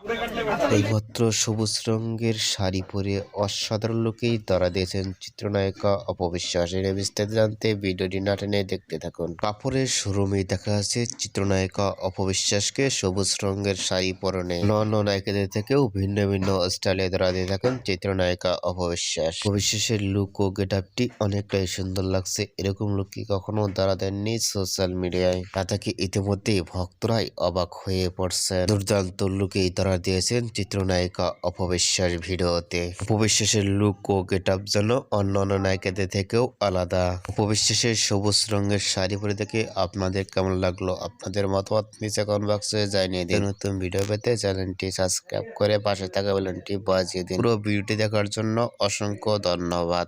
এইমাত্র সবুজ রঙের শাড়ি পরে অসাধারণ লোকেই তারা দিয়েছেন চিত্রনায়িকা অপবিশ্বাস। এর বিস্তারিত জানতে ভিডিওটি না টেনে দেখতে থাকুন। কাপড়ের শোরুমে দেখা যাচ্ছে চিত্রনায়িকা অপবিশ্বাসকে সবুজ রঙের শাড়ি পরনে। অন্য নায়িকাদের থেকেও ভিন্ন ভিন্ন স্টাইলে ধরা দিয়ে থাকেন চিত্রনায়িকা অপবিশ্বাস। অপবিশ্বাসের লুক ও গেট আপটি অনেকটাই সুন্দর লাগছে। এরকম লুক কি কখনো তারা দেননি সোশ্যাল মিডিয়ায় তা থেকে ইতিমধ্যে ভক্তরাই অবাক হয়ে পড়ছে দুর্দান্ত লুকেই তারা দিয়েছেন চিত্রনায়িকা অপবিশ্বাস ভিডিওতে। অপবিশ্বাসের লুক ও গেট আপ যেন অন্য অন্য নায়িকাদের থেকেও আলাদা। অপবিশ্বাসের সবুজ রঙের শাড়ি পরে দেখে আপনাদের কেমন লাগল? আপনাদের মতামত নিচে কমেন্ট বক্সে জানিয়ে দিন। নতুন ভিডিও পেতে চ্যানেলটি সাবস্ক্রাইব করে পাশে থাকা বেলনটি বাজিয়ে দিন। পুরো ভিডিওটি দেখার জন্য অসংখ্য ধন্যবাদ।